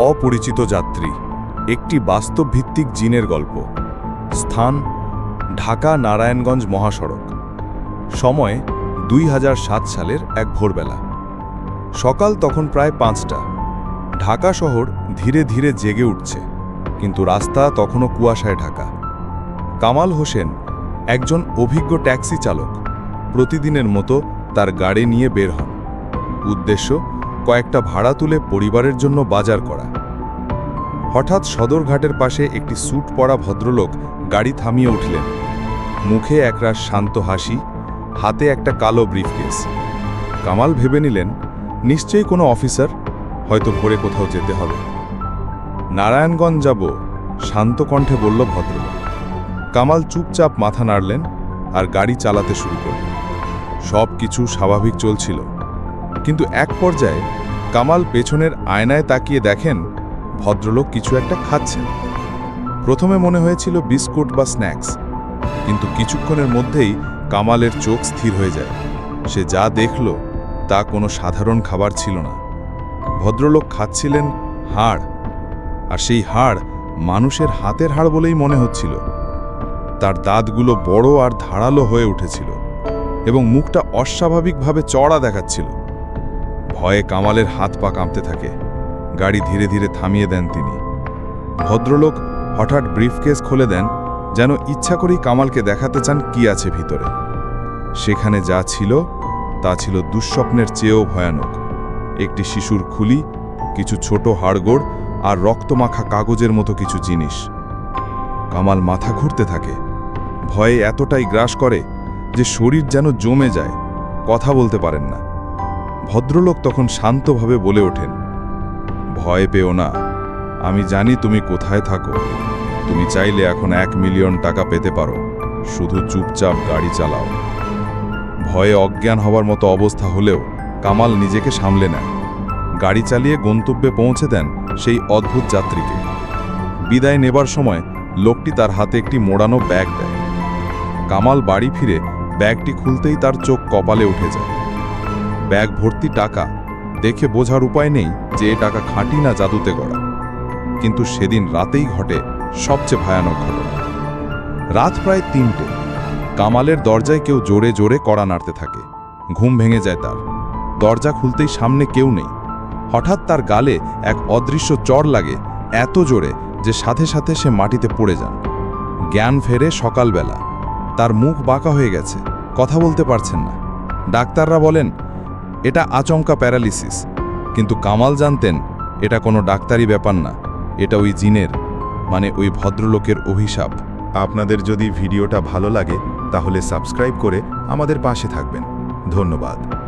অপরিচিত যাত্রী, একটি বাস্তবভিত্তিক জিনের গল্প। স্থান, ঢাকা নারায়ণগঞ্জ মহাসড়ক। সময়, দুই হাজার সাত সালের এক ভোরবেলা। সকাল তখন প্রায় পাঁচটা। ঢাকা শহর ধীরে ধীরে জেগে উঠছে, কিন্তু রাস্তা তখনও কুয়াশায় ঢাকা। কামাল হোসেন, একজন অভিজ্ঞ ট্যাক্সি চালক, প্রতিদিনের মতো তার গাড়ি নিয়ে বের হন। উদ্দেশ্য কয়েকটা ভাড়া তুলে পরিবারের জন্য বাজার করা। হঠাৎ সদরঘাটের পাশে একটি স্যুট পরা ভদ্রলোক গাড়ি থামিয়ে উঠলেন। মুখে একরাশ শান্ত হাসি, হাতে একটা কালো ব্রিফকেস। কামাল ভেবে নিলেন, নিশ্চয়ই কোনো অফিসার? হয়তো ভোরে কোথাও যেতে হবে। নারায়ণগঞ্জ যাব, শান্ত কণ্ঠে বলল ভদ্রলোক। কামাল চুপচাপ মাথা নাড়লেন আর গাড়ি চালাতে শুরু করলেন। সব কিছু স্বাভাবিক চলছিল। কিন্তু এক পর্যায়ে কামাল পেছনের আয়নায় তাকিয়ে দেখেন, ভদ্রলোক কিছু একটা খাচ্ছেন। প্রথমে মনে হয়েছিল বিস্কুট বা স্ন্যাক্স, কিন্তু কিছুক্ষণের মধ্যেই কামালের চোখ স্থির হয়ে যায়। সে যা দেখল, তা কোনো সাধারণ খাবার ছিল না। ভদ্রলোক খাচ্ছিলেন হাড়, আর সেই হাড় মানুষের হাতের হাড় বলেই মনে হচ্ছিল। তার দাঁতগুলো বড় আর ধারালো হয়ে উঠেছিল এবং মুখটা অস্বাভাবিকভাবে চড়া দেখাচ্ছিল। ভয়ে কামালের হাত পা কাঁপতে থাকে। গাড়ি ধীরে ধীরে থামিয়ে দেন তিনি। ভদ্রলোক হঠাৎ ব্রিফকেস খুলে দেন, যেন ইচ্ছা করেই কামালকে দেখাতে চান কি আছে ভিতরে। সেখানে যা ছিল, তা ছিল দুঃস্বপ্নের চেয়েও ভয়ানক। একটি শিশুর খুলি, কিছু ছোট হাড়গোড় আর রক্তমাখা কাগজের মতো কিছু জিনিস। কামাল মাথা ঘুরতে থাকে। ভয়ে এতটাই গ্রাস করে যে শরীর যেন জমে যায়। কথা বলতে পারেন না। ভদ্রলোক তখন শান্তভাবে বলে ওঠেন, ভয় পেও না, আমি জানি তুমি কোথায় থাকো। তুমি চাইলে এখন এক মিলিয়ন টাকা পেতে পারো। শুধু চুপচাপ গাড়ি চালাও। ভয়ে অজ্ঞান হবার মতো অবস্থা হলেও কামাল নিজেকে সামলে নেন গাড়ি চালিয়ে গন্তব্যে পৌঁছে দেন সেই অদ্ভুত যাত্রীকে। বিদায় নেবার সময় লোকটি তার হাতে একটি মোড়ানো ব্যাগ দেয়। কামাল বাড়ি ফিরে ব্যাগটি খুলতেই তার চোখ কপালে উঠে যায়। ব্যাগ ভর্তি টাকা। দেখে বোঝার উপায় নেই যে এ টাকা খাঁটি না জাদুতে গড়া। কিন্তু সেদিন রাতেই ঘটে সবচেয়ে ভয়ানক ঘটনা। রাত প্রায় তিনটে। কামালের দরজায় কেউ জোরে জোরে কড়া নাড়তে থাকে। ঘুম ভেঙে যায় তার। দরজা খুলতেই সামনে কেউ নেই। হঠাৎ তার গালে এক অদৃশ্য চর লাগে এত জোরে যে সাথে সাথে সে মাটিতে পড়ে যান। জ্ঞান ফেরে সকালবেলা। তার মুখ বাঁকা হয়ে গেছে। কথা বলতে পারছেন না। ডাক্তাররা বলেন এটা আচমকা প্যারালিসিস। কিন্তু কামাল জানতেন, এটা কোনো ডাক্তারি ব্যাপার না, এটা ওই জিনের মানে ওই ভদ্রলোকের অভিশাপ। আপনাদের যদি ভিডিওটা ভালো লাগে, তাহলে সাবস্ক্রাইব করে আমাদের পাশে থাকবেন। ধন্যবাদ।